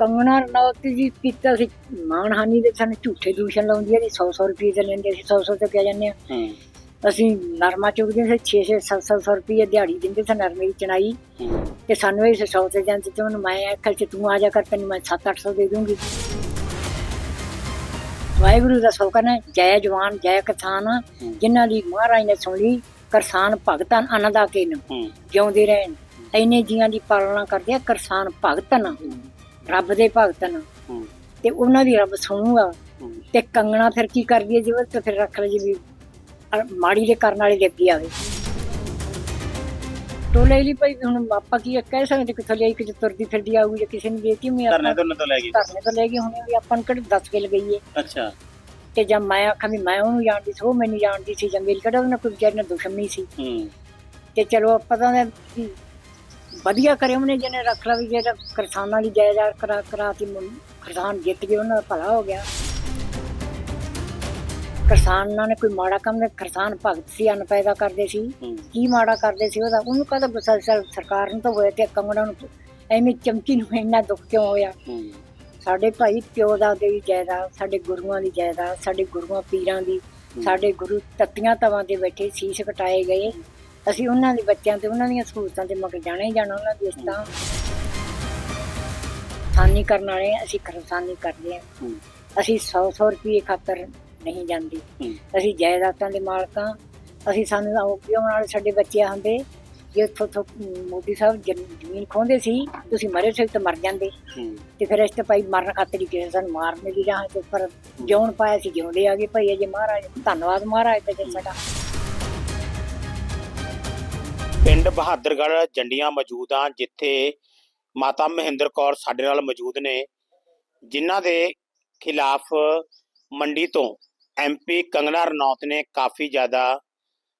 ਕੰਗਣਾ ਰਣੌਤ ਜੀ ਕੀਤਾ ਸੀ। ਮਾਨਹਾਨੀ ਦੇ ਸਾਨੂੰ ਝੂਠੇ ਦੂਸ਼ਣ ਲਾਉਂਦੀ ਹੈ ਜੀ 100 100 ਰੁਪਏ ਤੇ ਲੈਂਦੇ ਸੀ 100 100 ਤੇ ਕਿਆ ਜਾਂਦੇ ਆ। ਹੂੰ। ਅਸੀਂ ਨਰਮਾ ਚੁਗਦੇ ਸੀ 6 6 7 700 ਰੁਪਏ ਦਿਹਾੜੀ ਦਿੰਦੇ ਸੀ ਨਰਮੇ ਦੀ ਚਣਾਈ। ਤੇ ਸਾਨੂੰ ਇਹ 100 ਤੇ ਜਾਂਦੇ ਤੇ ਉਹਨੂੰ ਮੈਂ ਆਖਿਆ ਕਿ ਤੂੰ ਆ ਜਾ ਕਰ ਤੈਨੂੰ ਮੈਂ 7 800 ਦੇ ਦੂੰਗੀ। ਵਾਹਿਗੁਰੂ ਦਾ ਸ਼ੁਕਰ ਹੈ। ਜੈ ਜਵਾਨ ਜੈ ਕਿਸਾਨ। ਜਿਨ੍ਹਾਂ ਦੀ ਮਹਾਰਾਜ ਨੇ ਸੁਣ ਕਿਸਾਨ ਭਗਤਾਂ ਅਨੰਦਾ ਕੇ ਨੂੰ ਜਿਉਂਦੇ ਰਹਿਣ। ਇੰਨੇ ਜੀਆਂ ਦੀ ਪਾਲਣਾ ਕਰਦੇ ਆ ਕਿਸਾਨ ਭਗਤ ਨਾ ਰੱਬ ਦੇ ਭਗਤ ਨਾ। ਹੂੰ। ਤੇ ਉਹਨਾਂ ਦੀ ਰੱਬ ਸੁਣੂਗਾ। ਹੂੰ। ਤੇ ਕੰਗਣਾ ਫਿਰ ਕੀ ਕਰਦੀ ਹੈ ਜਿਵੇਂ ਤੇ ਫਿਰ ਰੱਖ ਲੈ ਜੀ ਮਾੜੀ ਦੇ ਕਰਨ ਵਾਲੇ ਦੇ ਅੱਗੇ ਆਵੇ ਟੋਲੇ ਲਈ ਭਾਈ ਹੁਣ ਆਪਾਂ ਕੀ ਕਹਿ ਸਕਦੇ ਕਿੱਥੋਂ ਲਈ ਕਿ ਤੁਰਦੀ ਫਿਰਦੀ ਆਊਗੀ ਜਾਂ ਕਿਸੇ ਨੇ ਦੇਤੀ ਮੈਂ ਆਪਾਂ ਤੋਂ ਤੋਂ ਲੈ ਗਈ। ਧਰਨੇ ਤੋਂ ਲੈ ਗਏ ਹੁਣੇ ਵੀ ਆਪਾਂ ਨੂੰ ਕਿਹੜੇ ਦੱਸ ਕੇ ਲਗਾਈਏ ਅੱਛਾ। ਤੇ ਜਦ ਮੈਂ ਆਖਾਂ ਵੀ ਮੈਂ ਉਹਨੂੰ ਜਾਣਦੀ ਸੀ ਉਹ ਮੈਨੂੰ ਜਾਣਦੀ ਸੀ ਜਾਂ ਮੇਰੀ ਕਿਹੜਾ ਉਹਨਾਂ ਕੋਈ ਵਿਚਾਰੀ ਨਾਲ ਦੁਸ਼ਮਣੀ ਸੀ। ਹੂੰ। ਤੇ ਚਲੋ ਨੇ ਵੀ ਵਧੀਆ ਕਰੇ ਉਹਨੇ ਜਿਹਨੇ ਰੱਖ ਲਾ ਵੀ ਜਿਹੜਾ ਕਿਸਾਨਾਂ ਦੀ ਜਾਇਦਾਦ ਕਰਾ ਕਰਾ ਕੇ ਕਿਸਾਨ ਜਿੱਤ ਗਏ ਉਹਨਾਂ ਦਾ ਭਲਾ ਹੋ ਗਿਆ। ਕਿਸਾਨਾਂ ਨੇ ਕੋਈ ਮਾੜਾ ਕੰਮ ਨਹੀਂ ਕਿਸਾਨ ਭਗਤ ਸੀ ਅੰਨ ਪੈਦਾ ਕਰਦੇ ਸੀ। ਕੀ ਮਾੜਾ ਕਰਦੇ ਸੀ ਉਹਦਾ? ਉਹਨੂੰ ਕਹਦਾ ਗੁੱਸਾ ਸਰ- ਸਰਕਾਰ ਨੂੰ ਤਾਂ ਹੋਇਆ ਤੇ ਕੰਗਣਾ ਨੂੰ ਐਵੇਂ ਚਮਕੀ ਨੂੰ ਇੰਨਾ ਦੁੱਖ ਕਿਉਂ ਹੋਇਆ? ਸਾਡੇ ਭਾਈ ਪਿਓ ਦਾ ਦੀ ਜਾਇਦਾਦ ਸਾਡੇ ਗੁਰੂਆਂ ਦੀ ਜਾਇਦਾਦ ਸਾਡੇ ਗੁਰੂਆਂ ਪੀਰਾਂ ਦੀ ਸਾਡੇ ਗੁਰੂ ਤੱਤੀਆਂ ਤਵਾਂ ਤੇ ਬੈਠੇ ਸੀਸ ਕਟਾਏ ਗਏ। ਅਸੀਂ ਉਹਨਾਂ ਦੇ ਬੱਚਿਆਂ ਤੇ ਉਹਨਾਂ ਦੀਆਂ ਸਹੂਲਤਾਂ ਤੇ ਮਗਰ ਜਾਣਾ ਹੀ ਜਾਣਾ ਉਹਨਾਂ ਦੀ ਇਸ ਤਾਂ ਕਰਨ ਵਾਲੇ ਹਾਂ, ਅਸੀਂ ਖਰਸਾਨੀ ਕਰਦੇ ਹਾਂ ਹੂੰ। ਅਸੀਂ 100 100 ਰੁਪਏ ਖਾਤਰ ਨਹੀਂ ਜਾਂਦੇ। ਹੂੰ। ਅਸੀਂ ਜਾਇਦਾਦਾਂ ਦੇ ਮਾਲਕਾਂ ਅਸੀਂ ਸਾਨੂੰ ਤਾਂ ਕਿਉਂ ਨਾਲ ਸਾਡੇ ਬੱਚੇ ਹੁੰਦੇ ਜੇ ਤੋਂ ਮੋਦੀ ਸਾਹਿਬ ਜ਼ਮ- ਜ਼ਮੀਨ ਖੋਹਦੇ ਸੀ ਤੁਸੀਂ ਮਰੇ ਸੀ ਤਾਂ ਮਰ ਜਾਂਦੇ। ਹੂੰ। ਤੇ ਫਿਰ ਇਸ ਤੇ ਭਾਈ ਮਰਨ ਖਾਤਰ ਹੀ ਕਿਸੇ ਸਾਨੂੰ ਮਾਰਨੇ ਦੀ ਰਾਹ ਤੇ ਪਰ ਜਿਉਣ ਪਾਇਆ ਸੀ ਜਿਉਂਦੇ ਆ ਗਏ। ਭਾਈ ਅਜੇ ਮਹਾਰਾਜ ਧੰਨਵਾਦ ਮਹਾਰਾਜ ਜੀ ਸਾਡਾ ਪਿੰਡ ਬਹਾਦਰਗੜ੍ਹ ਜੰਡੀਆਂ ਮੌਜੂਦ ਆ, ਜਿੱਥੇ ਮਾਤਾ ਮਹਿੰਦਰ ਕੌਰ ਸਾਡੇ ਨਾਲ ਮੌਜੂਦ ਨੇ, ਜਿਨ੍ਹਾਂ ਦੇ ਖਿਲਾਫ ਮੰਡੀ ਤੋਂ ਐਮਪੀ ਕੰਗਨਾ ਰਣੌਤ ਨੇ ਕਾਫੀ ਜ਼ਿਆਦਾ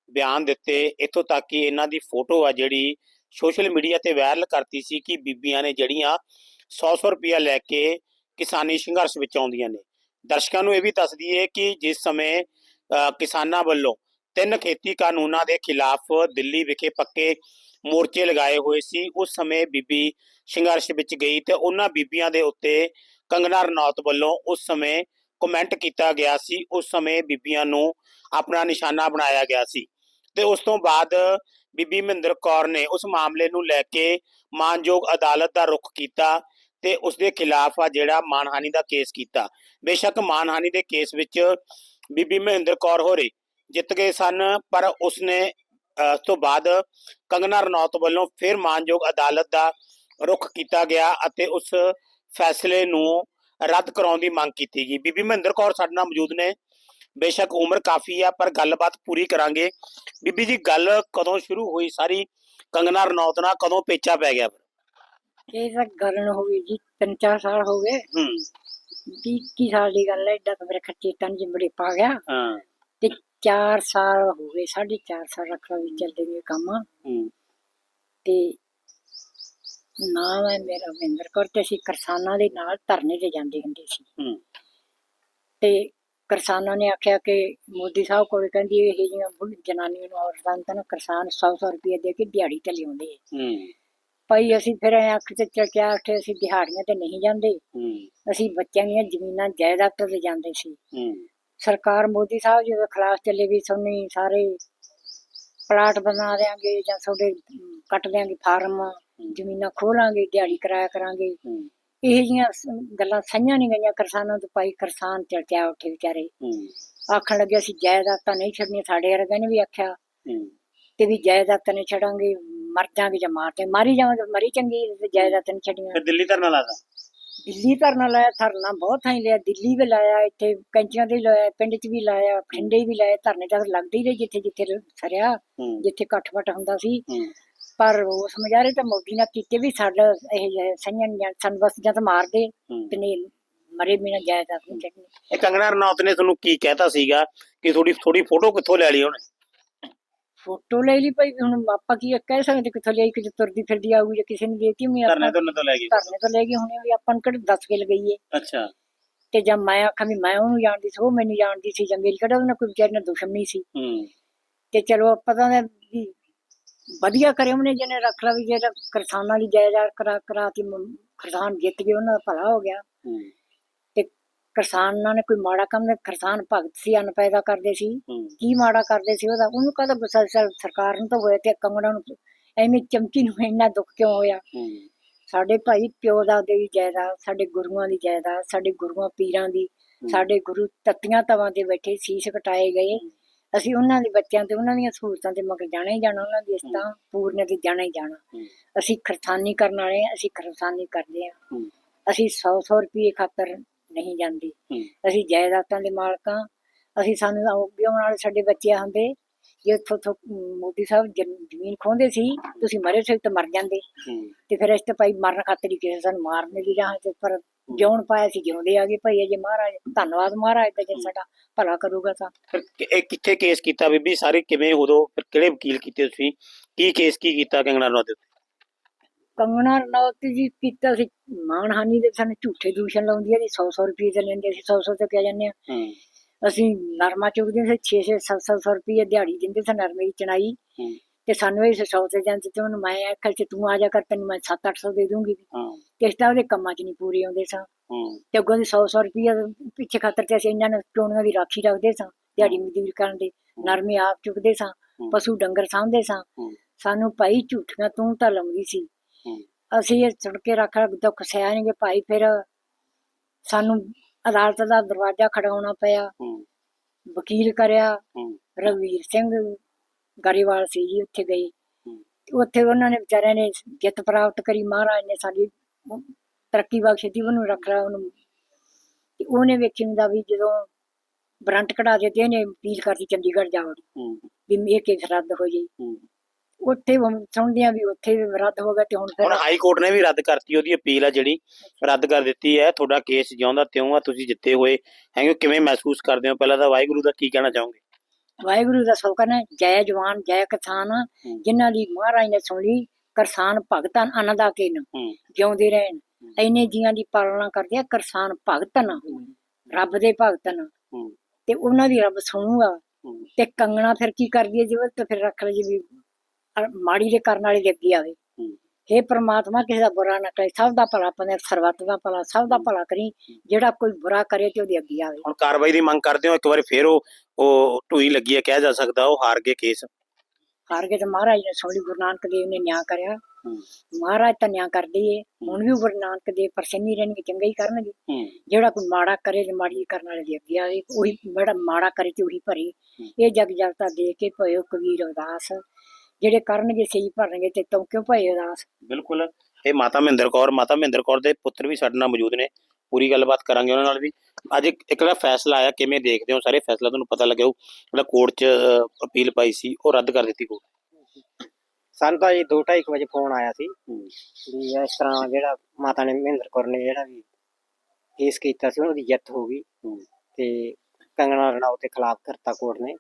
ਬਿਆਨ ਦਿੱਤੇ। ਇੱਥੋਂ ਤੱਕ ਕਿ ਇਹਨਾਂ ਦੀ ਫੋਟੋ ਆ ਜਿਹੜੀ ਸੋਸ਼ਲ ਮੀਡੀਆ ਤੇ ਵਾਇਰਲ ਕਰਤੀ ਸੀ ਕਿ ਬੀਬੀਆਂ ਨੇ ਜਿਹੜੀਆਂ 100-100 ਰੁਪਇਆ ਲੈ ਕੇ ਕਿਸਾਨੀ ਸੰਘਰਸ਼ ਵਿੱਚ ਆਉਂਦੀਆਂ ਨੇ। ਦਰਸ਼ਕਾਂ ਨੂੰ ਇਹ ਵੀ ਦੱਸ ਦਈਏ ਕਿ ਜਿਸ ਸਮੇਂ ਕਿਸਾਨਾਂ ਵੱਲੋਂ ਤਿੰਨ ਖੇਤੀ ਕਾਨੂੰਨਾਂ ਦੇ ਖਿਲਾਫ ਦਿੱਲੀ ਵਿਖੇ ਪੱਕੇ ਮੋਰਚੇ ਲਗਾਏ ਹੋਏ ਸੀ। ਉਸ ਸਮੇਂ ਬੀਬੀ ਸੰਘਰਸ਼ ਵਿੱਚ ਗਈ ਤੇ ਉਹਨਾਂ ਬੀਬੀਆਂ ਦੇ ਉੱਤੇ ਕੰਗਨਾ ਰਣੌਤ ਵੱਲੋਂ ਉਸ ਸਮੇਂ ਕਮੈਂਟ ਕੀਤਾ ਗਿਆ ਸੀ। ਉਸ ਸਮੇਂ ਬੀਬੀਆਂ ਨੂੰ ਆਪਣਾ ਨਿਸ਼ਾਨਾ ਬਣਾਇਆ ਗਿਆ ਸੀ। ਤੇ ਉਸ ਤੋਂ ਬਾਅਦ ਬੀਬੀ ਮਹਿੰਦਰ ਕੌਰ ਨੇ ਉਸ ਮਾਮਲੇ ਨੂੰ ਲੈ ਕੇ ਮਾਨਯੋਗ ਅਦਾਲਤ ਦਾ ਰੁਖ ਕੀਤਾ ਤੇ ਉਸ ਦੇ ਖਿਲਾਫ ਆ ਜਿਹੜਾ ਮਾਨਹਾਨੀ ਦਾ ਕੇਸ ਕੀਤਾ। ਬੇਸ਼ੱਕ ਮਾਨਹਾਨੀ ਦੇ ਕੇਸ ਵਿੱਚ ਬੀਬੀ ਮਹਿੰਦਰ ਕੌਰ ਹੋਰੇ ਜਿੱਤ ਗਏ ਸਨ ਪਰ ਉਸਨੇ ਉਸ ਤੋਂ ਬਾਅਦ ਕੰਗਨਾ ਰਣੌਤ ਵੱਲੋਂ ਫਿਰ ਮਾਨਯੋਗ ਅਦਾਲਤ ਦਾ ਰੁਖ ਕੀਤਾ ਗਿਆ ਅਤੇ ਉਸ ਫੈਸਲੇ ਨੂੰ ਰੱਦ ਕਰਾਉਣ ਦੀ ਮੰਗ ਕੀਤੀ ਗਈ। ਬੀਬੀ ਮਹਿੰਦਰ ਕੌਰ ਸਾਡੇ ਨਾਲ ਮੌਜੂਦ ਨੇ। ਬੇਸ਼ੱਕ ਉਮਰ ਕਾਫੀ ਆ ਪਰ ਗੱਲਬਾਤ ਪੂਰੀ ਕਰਾਂਗੇ। ਬੀਬੀ ਜੀ ਗੱਲ ਕਦੋਂ ਸ਼ੁਰੂ ਹੋਈ ਸਾਰੀ? ਕੰਗਨਾ ਰਣੌਤ ਨਾਲ ਕਦੋਂ ਪੇਚਾ ਪੈ ਗਿਆ? ਇਹ ਤਾਂ ਗੱਲ ਹੋ ਗਈ ਜੀ ਤਿੰਨ ਚਾਰ ਸਾਲ ਹੋ ਗਏ। ਹੂੰ। ਵੀਹ ਇੱਕੀ ਸਾਲ ਦੀ ਗੱਲ ਹੈ ਏਦਾਂ ਤਾਂ ਮੇਰੇ ਖੱਚੇ ਤਨ ਚ ਬੜੇ ਪਾ ਗਿਆ। ਹਾਂ। 4 ਸਾਲ ਹੋ ਗਏ ਸਾਢੇ ਚਾਰ ਸਾਲ ਰੱਖਾ ਵੀ ਚੱਲਦੇ ਨੇ ਕੰਮ। ਹੂੰ। ਤੇ ਨਾਮ ਹੈ ਮੇਰਾ ਮਹਿੰਦਰ ਕੌਰ ਤੇ ਅਸੀਂ ਕਿਸਾਨਾਂ ਦੇ ਨਾਲ ਧਰਨੇ ਤੇ ਜਾਂਦੇ ਹੁੰਦੇ ਸੀ। ਹੂੰ। ਤੇ ਕਿਸਾਨਾਂ ਨੇ ਆਖਿਆ ਕਿ ਮੋਦੀ ਸਾਹਿਬ ਕੋਲ ਕਹਿੰਦੀ ਇਹ ਜਿਹੀਆਂ ਬੁੱਢ ਜਨਾਨੀਆਂ ਨੂੰ ਔਰਤਾਂ ਨੂੰ ਕਿਸਾਨ 100-100 ਰੁਪਏ ਦੇ ਕੇ ਦਿਹਾੜੀ ਤੇ ਲਿਆਉਂਦੇ। ਹੂੰ। ਭਾਈ ਅਸੀਂ ਫਿਰ ਐਂ ਅੱਖ ਤੇ ਚੱਕਿਆ ਉੱਠੇ ਅਸੀਂ ਦਿਹਾੜੀਆਂ ਤੇ ਨਹੀਂ ਜਾਂਦੇ। ਹੂੰ। ਅਸੀਂ ਬੱਚਿਆਂ ਦੀਆਂ ਜ਼ਮੀਨਾਂ ਜਾਇਦਾਦਾਂ ਤੇ ਜਾਂਦੇ ਸੀ। ਹੂੰ। ਸਰਕਾਰ ਮੋਦੀ ਸਾਹਿਬ ਜੀ ਦੇ ਖਿਲਾਫ ਚੱਲੇ ਵੀ ਤੁਹਾਨੂੰ ਸਾਰੇ ਪਲਾਟ ਬਣਾ ਦੇਾਂਗੇ ਜਾਂ ਤੁਹਾਡੇ ਕੱਟ ਦੇਾਂਗੇ ਫਾਰਮ ਜ਼ਮੀਨਾਂ ਖੋਲਾਂਗੇ ਦਿਹਾੜੀ ਕਰਾਇਆ ਕਰਾਂਗੇ। ਇਹ ਜੀਆਂ ਗੱਲਾਂ ਸਹੀਆਂ ਨਹੀਂ ਗਈਆਂ ਕਿਸਾਨਾਂ ਤੋਂ ਭਾਈ ਕਿਸਾਨ ਚੜਕਿਆ ਉੱਠੇ ਵਿਚਾਰੇ। ਆਖਣ ਲੱਗੇ ਅਸੀਂ ਜਾਇਦਾਦਾਂ ਨਹੀਂ ਛੱਡਣੀਆਂ ਸਾਡੇ ਵਰਗਿਆਂ ਨੇ ਵੀ ਆਖਿਆ। ਤੇ ਵੀ ਜਾਇਦਾਦਾਂ ਨਹੀਂ ਛੱਡਾਂਗੇ ਮਰ ਜਾਾਂਗੇ ਜਾਂ ਮਾਰ ਜਾਵਾਂਗੇ ਮਰੀ ਚੰਗੀ ਤੇ ਜਾਇਦਾਦਾਂ ਨਹੀਂ ਛੱਡੀਆਂ। ਫਿਰ ਦਿੱਲੀ ਧਰਨਾ ਲਾਦਾ ਦਿੱਲੀ ਧਰਨਾ ਲਾਇਆ ਧਰਨਾ ਬਹੁਤ ਥਾਈਂ ਲਿਆ ਦਿੱਲੀ ਵੀ ਲਾਇਆ ਇੱਥੇ ਕੈਂਚੀਆਂ ਦੇ ਲਾਇਆ ਪਿੰਡ 'ਚ ਵੀ ਲਾਇਆ ਬਠਿੰਡੇ ਵੀ ਲਾਇਆ ਧਰਨੇ ਤਾਂ ਲੱਗਦੇ ਹੀ ਰਹੇ ਜਿੱਥੇ ਜਿੱਥੇ ਸਰਿਆ ਜਿੱਥੇ ਇਕੱਠ-ਵੱਟ ਹੁੰਦਾ ਸੀ। ਪਰ ਉਸ ਮਜਾਰੇ ਤਾਂ ਮੋਦੀ ਨਾਲ ਕੀਤੇ ਵੀ ਸਾਡਾ ਇਹ ਸੰਯਨ ਜਾਂ ਸਾਨੂੰ ਬਸ ਜਾਂ ਤਾਂ ਮਾਰਦੇ ਨਹੀਂ ਮਰੇ ਬਿਨਾ ਜਾਇਦਾਦ ਨਹੀਂ ਚੱਕਣੀ ਇਹ ਕੰਗਨਾ ਰਣੌਤ ਨੇ ਤੁਹਾਨੂੰ ਕੀ ਕਹਿਤਾ ਸੀਗਾ ਕਿ ਥੋੜੀ ਥੋੜੀ ਫੋਟੋ ਕਿੱਥੋਂ ਲੈ ਲਈ ਉਹਨੇ? ਫੋਟੋ ਲੈ ਲਈ ਭਾਈ ਹੁਣ ਆਪਾਂ ਕੀ ਕਹਿ ਸਕਦੇ ਕਿੱਥੋਂ ਲਈ ਕਿ ਤੁਰਦੀ ਫਿਰਦੀ ਆਊਗੀ ਜਾਂ ਕਿਸੇ ਨੇ ਦੇਤੀ ਧਰਨੇ ਆਪਾਂ ਤੋਂ ਤੋਂ ਲੈ ਗਈ। ਧਰਨੇ ਤੋਂ ਲੈ ਗਏ ਹੁਣੇ ਵੀ ਆਪਾਂ ਨੂੰ ਕਿਹੜੇ ਦੱਸ ਕੇ ਲਗਾਈਏ। ਅੱਛਾ। ਤੇ ਜਦ ਮੈਂ ਆਖਾਂ ਵੀ ਮੈਂ ਉਹਨੂੰ ਜਾਣਦੀ ਸੀ ਉਹ ਮੈਨੂੰ ਜਾਣਦੀ ਸੀ ਜਾਂ ਮੇਰੀ ਕਿਹੜਾ ਉਹਨਾਂ ਕੋਈ ਵਿਚਾਰੀ ਨਾਲ ਦੁਸ਼ਮਣੀ ਸੀ। ਹੂੰ। ਤੇ ਚਲੋ ਪਤਾ ਨਾ ਵੀ ਵਧੀਆ ਕਰੇ ਉਹਨੇ ਜਿਹਨੇ ਰੱਖ ਲਾ ਵੀ ਜਿਹੜਾ ਕਿਸਾਨਾਂ ਦੀ ਜਾਇਦਾਦ ਕਰਾ ਕਰਾ ਕੇ ਕਿਸਾਨ ਜਿੱਤ ਗਏ ਉਹਨਾਂ ਦਾ ਭਲਾ ਹੋ ਗਿਆ। ਹੂੰ। ਕਿਸਾਨਾਂ ਨੇ ਕੋਈ ਮਾੜਾ ਕੰਮ ਨਹੀਂ ਕਿਸਾਨ ਭਗਤ ਸੀ ਅੰਨ ਪੈਦਾ ਕਰਦੇ ਸੀ। ਕੀ ਮਾੜਾ ਕਰਦੇ ਸੀ ਉਹਦਾ? ਉਹਨੂੰ ਕਹਦਾ ਗੁੱਸਾ ਸਰਕਾਰ ਨੂੰ ਤਾਂ ਹੋਇਆ ਤੇ ਕੰਗਣਾ ਨੂੰ ਐਵੇਂ ਚਮਕੀ ਨੂੰ ਇੰਨਾ ਦੁੱਖ ਕਿਉਂ ਹੋਇਆ? ਸਾਡੇ ਭਾਈ ਪਿਓ ਦਾਦੇ ਦੀ ਜਾਇਦਾਦ ਸਾਡੇ ਗੁਰੂਆਂ ਦੀ ਜਾਇਦਾਦ ਸਾਡੇ ਗੁਰੂਆਂ ਪੀਰਾਂ ਦੀ ਸਾਡੇ ਗੁਰੂ ਤੱਤੀਆਂ ਤਵਾਂ ਤੇ ਬੈਠੇ ਸੀਸ ਕਟਾਏ ਗਏ। ਅਸੀਂ ਉਹਨਾਂ ਦੇ ਬੱਚਿਆਂ ਤੇ ਉਹਨਾਂ ਦੀਆਂ ਸਹੂਲਤਾਂ ਤੇ ਮਗਰ ਜਾਣਾ ਹੀ ਜਾਣਾ ਉਹਨਾਂ ਦੀ ਇਸਤਾਂ ਪੂਰਨ ਤੇ ਜਾਣਾ ਹੀ ਜਾਣਾ। ਅਸੀਂ ਖਰਸਾਨੀ ਕਰਨ ਵਾਲੇ ਅਸੀਂ ਖਰਸਾਨੀ ਕਰਦੇ ਹਾਂ। ਹੂੰ। ਅਸੀਂ 100 100 ਰੁਪਏ ਖਾਤਰ ਨਹੀਂ ਜਾਂਦੇ। ਅਸੀਂ ਜਾਇਦਾਦਾਂ ਦੇ ਮਾਲਕਾਂ ਅਸੀਂ ਸਾਨੂੰ ਆਉਣ ਵਾਲੇ ਸਾਡੇ ਬੱਚੇ ਹੁੰਦੇ ਜੇ ਤੋਂ ਮੋਦੀ ਸਾਹਿਬ ਜ਼ਮ- ਜ਼ਮੀਨ ਖੋਹਦੇ ਸੀ ਤੁਸੀਂ ਮਰੇ ਸੀ ਤਾਂ ਮਰ ਜਾਂਦੇ। ਤੇ ਫਿਰ ਇਸ ਤੇ ਭਾਈ ਮਰਨ ਖਾਤਰ ਹੀ ਕਿਸੇ ਸਾਨੂੰ ਮਾਰਨੇ ਦੀ ਰਾਹ ਤੇ ਪਰ ਜਿਉਣ ਪਾਇਆ ਸੀ ਜਿਉਂਦੇ ਆ ਗਏ ਭਾਈ ਅਜੇ ਮਹਾਰਾਜ ਧੰਨਵਾਦ ਮਹਾਰਾਜ ਦਾ ਜੇ ਸਾਡਾ ਭਲਾ ਕਰੂਗਾ ਤਾਂ। ਫਿਰ ਕਿੱਥੇ ਕੇਸ ਕੀਤਾ ਬੀਬੀ? ਸਾਰੇ ਕਿਵੇਂ ਉਦੋਂ ਫਿਰ ਕਿਹੜੇ ਵਕੀਲ ਕੀਤੇ ਤੁਸੀਂ? ਕੀ ਕੇਸ ਕੀ ਕੀਤਾ ਕੰਗਣਾ ਰਣੌਤ ਦੇ ਕੰਗਣਾ ਰਣੌਤ ਜੀ ਕੀਤਾ ਸੀ ਮਾਨਹਾਨੀ ਦੇ ਸਾਨੂੰ ਝੂਠੇ ਦੂਸ਼ਣ ਲਾਉਂਦੀ ਆ ਜੀ 100 100 ਰੁਪਏ ਤੇ ਲੈਂਦੇ ਸੀ 100 100 ਤੇ ਕਿਹਾ ਜਾਂਦੇ ਆ। ਹੂੰ। ਅਸੀਂ ਨਰਮਾ ਚੁਗਦੇ ਸੀ 6 6 7 700 ਰੁਪਏ ਦਿਹਾੜੀ ਦਿੰਦੇ ਸੀ ਨਰਮੇ ਦੀ ਚਣਾਈ। ਹੂੰ। ਤੇ ਸਾਨੂੰ ਇਹ 100 ਤੇ ਜਾਂਦੇ ਤੇ ਉਹਨੂੰ ਮੈਂ ਆਖਿਆ ਸੀ ਤੂੰ ਆ ਜਾ ਕਰ ਤੈਨੂੰ ਮੈਂ 7 800 ਦੇ ਦੂੰਗੀ ਹਾਂ। ਕਿਸ ਤਰ੍ਹਾਂ ਉਹਦੇ ਕੰਮਾਂ 'ਚ ਨਹੀਂ ਪੂਰੇ ਆਉਂਦੇ ਸਾਂ। ਹੂੰ। ਤੇ ਅੱਗੋਂ ਦੀ 100 100 ਰੁਪਏ ਪਿੱਛੇ ਖਾਤਰ ਤੇ ਅਸੀਂ ਇਹਨਾਂ ਨੂੰ ਚੋਣੀਆਂ ਦੀ ਰਾਖੀ ਰੱਖਦੇ ਸਾਂ ਦਿਹਾੜੀ ਮਜ਼ਦੂਰੀ ਕਰਨ ਦੇ। ਨਰਮੇ ਆਪ ਚੁਗਦੇ ਸਾਂ ਹੂੰ। ਪਸ਼ੂ ਡੰਗਰ ਸਾਂਭਦੇ ਸਾਂ। ਹੂੰ। ਸਾਨੂੰ ਭਾਈ ਝੂਠੀਆਂ ਤੂੰ ਤਾਂ ਲਾਉਂਦੀ ਸੀ। ਹੂੰ। ਅਸੀਂ ਇਹ ਸੁਣ ਕੇ ਰੱਖ ਰੱਖ ਦੁੱਖ ਸਹਿਣਗੇ ਭਾਈ ਫਿਰ ਸਾਨੂੰ ਅਦਾਲਤ ਦਾ ਦਰਵਾਜ਼ਾ ਖੜਾਉਣਾ ਪਿਆ। ਵਕੀਲ ਕਰਿਆ। ਰਵੀਰ ਸਿੰਘ ਗਰੀਵਾਲ ਸੀ ਜੀ ਉੱਥੇ ਗਏ। ਉੱਥੇ ਉਹਨਾਂ ਨੇ ਵਿਚਾਰਿਆਂ ਨੇ ਜਿੱਤ ਪ੍ਰਾਪਤ ਕਰੀ। ਮਹਾਰਾਜ ਨੇ ਸਾਡੀ ਤਰੱਕੀ ਬਖਸ਼ੀ ਦੀ ਉਹਨੂੰ ਰੱਖ ਲਿਆ ਉਹਨੂੰ। ਤੇ ਉਹਨੇ ਵੇਖੀ ਹੁੰਦਾ ਵੀ ਜਦੋਂ ਬਰੰਟ ਕਢਾ ਦਿੱਤੇ ਇਹਨੇ ਅਪੀਲ ਕਰਤੀ ਚੰਡੀਗੜ੍ਹ ਜਾਵੜ ਵੀ ਇਹ ਕੇਸ ਰੱਦ ਹੋ ਜਾਈ ਉੱਥੇ ਹੁਣ ਸੁਣਦੇ ਆ ਵੀ ਉੱਥੇ ਵੀ ਰੱਦ ਹੋ ਗਿਆ ਤੇ ਹੁਣ ਹੁਣ ਹਾਈ ਕੋਰਟ ਨੇ ਵੀ ਰੱਦ ਕਰਤੀ ਉਹਦੀ ਅਪੀਲ ਆ ਜਿਹੜੀ ਰੱਦ ਕਰ ਦਿੱਤੀ ਹੈ। ਤੁਹਾਡਾ ਕੇਸ ਜਿਉਂਦਾ ਤਿਉਂ ਆ ਤੁਸੀਂ ਜਿੱਤੇ ਹੋਏ ਹੈਗੇ ਕਿਵੇਂ ਮਹਿਸੂਸ ਕਰਦੇ ਹੋ? ਪਹਿਲਾਂ ਤਾਂ ਵਾਹਿਗੁਰੂ ਦਾ ਕੀ ਕਹਿਣਾ ਚਾਹੋਗੇ? ਵਾਹਿਗੁਰੂ ਦਾ ਸ਼ੁਕਰ ਹੈ ਜੈ ਜਵਾਨ ਜੈ ਕਿਸਾਨ ਜਿਨ੍ਹਾਂ ਦੀ ਮਹਾਰਾਜ ਨੇ ਸੁਣ ਲਈ ਕਿਸਾਨ ਭਗਤਾਂ ਅਨੰਦਾ ਕੇ ਨ ਹੂੰ। ਜਿਉਂਦੇ ਰਹਿਣ। ਐਨੇ ਜੀਆਂ ਦੀ ਪਾਲਣਾ ਕਰਦੇ ਆ ਕਿਸਾਨ ਭਗਤ ਨ ਰੱਬ ਦੇ ਭਗਤ ਹੂੰ। ਤੇ ਉਹਨਾਂ ਦੀ ਰੱਬ ਸੁਣੂਗਾ। ਹੂੰ। ਤੇ ਕੰਗਣਾ ਫਿਰ ਕੀ ਕਰਦੀ ਹੈ ਜੀ ਉਹ ਤੇ ਫਿਰ ਰੱਖ ਲਈ ਜੀ ਵੀ ਮਾੜੀ ਦੇ ਕਰਨ ਵਾਲੇ ਦੇ ਅੱਗੇ ਆਵੇ। ਹੂੰ। हे ਪ੍ਰਮਾਤਮਾ ਕਿਸੇ ਦਾ ਬੁਰਾ ਨਾ ਕਰੇ। ਸਭ ਦਾ ਭਲਾ ਆਪਣੇ ਸਰਬੱਤ ਦਾ ਭਲਾ ਸਭ ਦਾ ਭਲਾ ਕਰੀ। ਜਿਹੜਾ ਕੋਈ ਬੁਰਾ ਕਰੇ ਤੇ ਉਹਦੇ ਅੱਗੇ ਆਵੇ। ਹੁਣ ਕਾਰਵਾਈ ਦੀ ਮੰਗ ਕਰਦੇ ਹੋ ਇੱਕ ਵਾਰੀ ਫੇਰ ਉਹ ਉਹ ਢੂਈ ਲੱਗੀ ਹੈ ਕਿਹਾ ਜਾ ਸਕਦਾ ਉਹ ਹਾਰ ਗਏ ਕੇਸ। ਹਾਰ ਕੇ ਤੇ ਮਹਾਰਾਜ ਨੇ ਸੁਣ ਲਈ ਗੁਰੂ ਨਾਨਕ ਦੇਵ ਨੇ ਨਿਆਂ ਕਰਿਆ। ਮਹਾਰਾਜ ਤਾਂ ਨਿਆਂ ਕਰਦੇ ਏ ਹੁਣ ਵੀ ਗੁਰੂ ਨਾਨਕ ਦੇਵ ਪ੍ਰਸੰਨੀ ਰਹਿਣਗੇ ਚੰਗਾ ਹੀ ਕਰਨਗੇ। ਜਿਹੜਾ ਕੋਈ ਮਾੜਾ ਕਰੇ ਤੇ ਮਾੜੀ ਕਰਨ ਵਾਲੇ ਦੇ ਅੱਗੇ ਆਵੇ ਉਹੀ ਮਾੜਾ ਕਰੇ ਤੇ ਉਹੀ ਭਰੇ। ਇਹ ਜਗ ਜਗਤਾ ਦੇ ਕੇ ਭਇਓ ਕਬੀਰ ਉਦਾਸ। ਜਿਹੜੇ ਕਰਨਗੇ ਸਹੀ ਭਰਨਗੇ ਤੇ ਤੂੰ ਕਿਉਂ ਭਏ ਉਦਾਸ ਬਿਲਕੁਲ। ਇਹ ਮਾਤਾ ਮਹਿੰਦਰ ਕੌਰ ਮਾਤਾ ਮਹਿੰਦਰ ਕੌਰ ਦੇ ਪੁੱਤਰ ਵੀ ਸਾਡੇ ਨਾਲ ਮੌਜੂਦ ਨੇ। ਪੂਰੀ ਗੱਲਬਾਤ ਕਰਾਂਗੇ ਉਹਨਾਂ ਨਾਲ ਵੀ। ਅੱਜ ਇੱਕ ਇੱਕ ਜਿਹੜਾ ਫੈਸਲਾ ਆਇਆ ਕਿਵੇਂ ਦੇਖਦੇ ਹੋ ਸਾਰੇ? ਫੈਸਲਾ ਤੁਹਾਨੂੰ ਪਤਾ ਲੱਗਿਆ ਉਹ ਜਿਹੜਾ ਕੋਰਟ 'ਚ ਅਪੀਲ ਪਾਈ ਸੀ ਉਹ ਰੱਦ ਕਰ ਦਿੱਤੀ ਕੋਰਟ ਸਾਨੂੰ ਤਾਂ ਜੀ 2:30 ਵਜੇ ਫੋਨ ਆਇਆ ਸੀ ਵੀ ਇਸ ਤਰ੍ਹਾਂ ਜਿਹੜਾ ਮਾਤਾ ਨੇ ਮਹਿੰਦਰ ਕੌਰ ਨੇ ਜਿਹੜਾ ਵੀ ਕੇਸ ਕੀਤਾ ਸੀ ਉਹਦੀ ਜਿੱਤ ਹੋ ਗਈ। ਤੇ ਕੰਗਣਾ ਰਣਾਉਤ ਦੇ ਖਿਲਾਫ ਕਰਤਾ ਕੋਰਟ ਨੇ।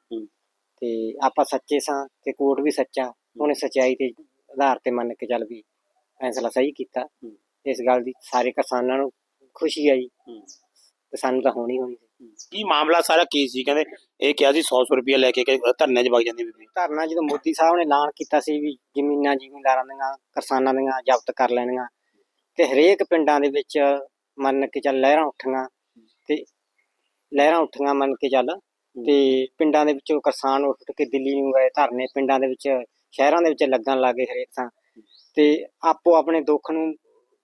ਤੇ ਆਪਾਂ ਸੱਚੇ ਸਾਂ ਤੇ ਕੋਰਟ ਵੀ ਸੱਚਾ। ਉਹਨੇ ਸੱਚਾਈ ਤੇ ਆਧਾਰ ਤੇ ਮੰਨ ਕੇ ਚੱਲ ਵੀ ਫੈਸਲਾ ਸਹੀ ਕੀਤਾ। ਇਸ ਗੱਲ ਦੀ ਸਾਰੇ ਕਿਸਾਨਾਂ ਨੂੰ ਖੁਸ਼ੀ ਆਈ। ਤੇ ਸਾਨੂੰ ਤਾਂ ਹੋਣੀ ਹੋਣੀ। ਸੀ ਕੀ ਮਾਮਲਾ ਸਾਰਾ ਕੀ ਸੀ? ਕਹਿੰਦੇ ਇਹ ਕਿਹਾ ਸੀ 100 ਰੁਪਏ ਲੈ ਕੇ ਕਿ ਧਰਨੇ 'ਚ ਵਗ ਜਾਂਦੀ ਬੀਬੀ। ਧਰਨਾ ਜਦੋਂ ਮੋਦੀ ਸਾਹਿਬ ਨੇ ਐਲਾਨ ਕੀਤਾ ਸੀ ਵੀ ਜ਼ਮੀਨਾਂ ਜ਼ਿਮੀਂਦਾਰਾਂ ਦੀਆਂ ਕਿਸਾਨਾਂ ਦੀਆਂ ਜ਼ਬਤ ਕਰ ਲੈਣੀਆਂ। ਤੇ ਹਰੇਕ ਪਿੰਡਾਂ ਦੇ ਵਿੱਚ ਮੰਨ ਕੇ ਚੱਲ ਲਹਿਰਾਂ ਉੱਠੀਆਂ। ਤੇ ਲਹਿਰਾਂ ਉੱਠੀਆਂ ਮੰਨ ਕੇ ਚੱਲ ਤੇ ਪਿੰਡਾਂ ਦੇ ਵਿੱਚੋਂ ਕਿਸਾਨ ਉੱਠ ਕੇ ਦਿੱਲੀ ਨੂੰ ਗਏ ਧਰਨੇ ਪਿੰਡਾਂ ਦੇ ਵਿੱਚ ਸ਼ਹਿਰਾਂ ਦੇ ਵਿੱਚ ਲੱਗਣ ਲੱਗੇ ਹਰੇਕ ਥਾਂ। ਤੇ ਆਪੋ ਆਪਣੇ ਦੁੱਖ ਨੂੰ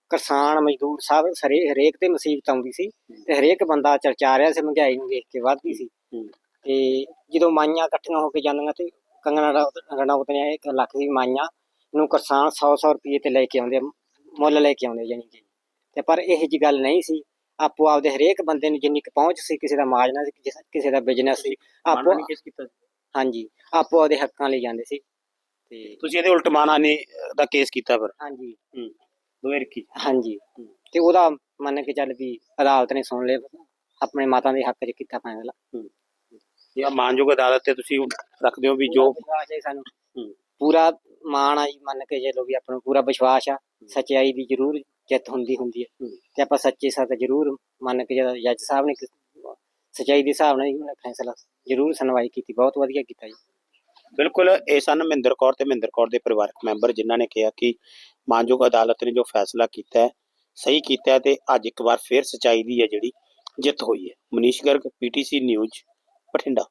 ਕਿਸਾਨ ਮਜ਼ਦੂਰ ਸਭ ਸਰੇ ਹਰੇਕ ਤੇ ਮੁਸੀਬਤ ਆਉਂਦੀ ਸੀ ਤੇ ਹਰੇਕ ਬੰਦਾ ਚਰਚਾ ਰਿਹਾ ਸੀ ਮਹਿੰਗਾਈ ਨੂੰ ਵੇਖ ਕੇ ਵੱਧਦੀ ਸੀ। ਤੇ ਜਦੋਂ ਮਾਈਆਂ ਇਕੱਠੀਆਂ ਹੋ ਕੇ ਜਾਂਦੀਆਂ ਤੇ ਕੰਗਣਾ ਰਣੌਤ ਨੇ ਇੱਕ ਲੱਖ ਦੀ ਮਾਈਆਂ ਨੂੰ ਕਿਸਾਨ 100-100 ਰੁਪਏ ਤੇ ਲੈ ਕੇ ਆਉਂਦੇ ਮੁੱਲ ਲੈ ਕੇ ਆਉਂਦੇ ਜਾਨੀ ਕਿ। ਤੇ ਪਰ ਇਹ ਜੀ ਗੱਲ ਨਹੀਂ ਸੀ। ਆਪੋ ਆਪਦੇ ਹਰੇਕ ਬੰਦੇ ਨੂੰ ਜਿੰਨੀ ਕੁ ਪਹੁੰਚ ਸੀ ਕਿਸੇ ਦਾ ਮਾਜਨਾ ਸੀ ਕਿਸੇ- ਕਿਸੇ ਦਾ ਬਿਜ਼ਨਸ ਸੀ ਆਪੋ ਮਾਨਹਾਨੀ ਕੇਸ ਕੀਤਾ? ਸੀ। ਹਾਂਜੀ ਆਪੋ ਆਪਦੇ ਹੱਕਾਂ ਲਈ ਜਾਂਦੇ ਸੀ ਤੇ ਤੁਸੀਂ ਇਹਦੇ ਉਲਟ ਮਾਨਹਾਨੀ ਦਾ ਕੇਸ ਕੀਤਾ ਫਿਰ? ਹਾਂਜੀ। ਦੋਵੇਂ ਰੱਖੀ। ਹਾਂਜੀ। ਤੇ ਉਹਦਾ ਮੰਨ ਕੇ ਚੱਲ ਵੀ ਅਦਾਲਤ ਨੇ ਸੁਣ ਲਿਆ ਆਪਣੇ ਮਾਤਾ ਦੇ ਹੱਕ 'ਚ ਕੀਤਾ ਫੈਸਲਾ। ਇਹ ਮਾਨਯੋਗ ਅਦਾਲਤ ਤੇ ਤੁਸੀਂ ਰੱਖਦੇ ਹੋ ਵੀ ਜੋ ਪੂਰਾ ਵਿਸ਼ਵਾਸ ਹੈ ਸਾਨੂੰ। ਹੂੰ। ਪੂਰਾ ਮਾਣ ਆ ਜੀ ਮੰਨ ਕੇ ਚੱਲੋ ਵੀ ਆਪਾਂ ਨੂੰ ਪੂਰਾ ਵਿਸ਼ਵਾਸ ਆ ਸੱਚਾਈ ਦੀ ਜ਼ਰੂਰ ਜਿੱਤ ਹੁੰਦੀ ਹੁੰਦੀ ਹੂੰ। ਤੇ ਆਪਾਂ ਸੱਚੇ ਸਾਥ ਜ਼ਰੂਰ ਮੰਨ ਕੇ ਜਦੋਂ ਜੱਜ ਸਾਹਿਬ ਨੇ ਸੱਚਾਈ ਦੇ ਹਿਸਾਬ ਨਾਲ ਹੀ ਫੈਸਲਾ ਜ਼ਰੂਰ ਸੁਣਵਾਈ ਕੀਤੀ, ਬਹੁਤ ਵਧੀਆ ਕੀਤਾ ਜੀ। ਬਿਲਕੁਲ, ਇਹ ਸਨ ਮਹਿੰਦਰ ਕੌਰ ਤੇ ਮਹਿੰਦਰ ਕੌਰ ਦੇ ਪਰਿਵਾਰਕ ਮੈਂਬਰ ਜਿਨ੍ਹਾਂ ਨੇ ਕਿਹਾ ਕਿ ਮਾਨਯੋਗ ਅਦਾਲਤ ਨੇ ਜੋ ਫੈਸਲਾ ਕੀਤਾ ਹੈ, ਸਹੀ ਕੀਤਾ ਹੈ ਤੇ ਅੱਜ ਇੱਕ ਵਾਰ ਫੇਰ ਸਚਾਈ ਦੀ ਹੈ ਜਿਹੜੀ ਜਿੱਤ ਹੋਈ ਹੈ। Manish Garg PTC news, Bathinda.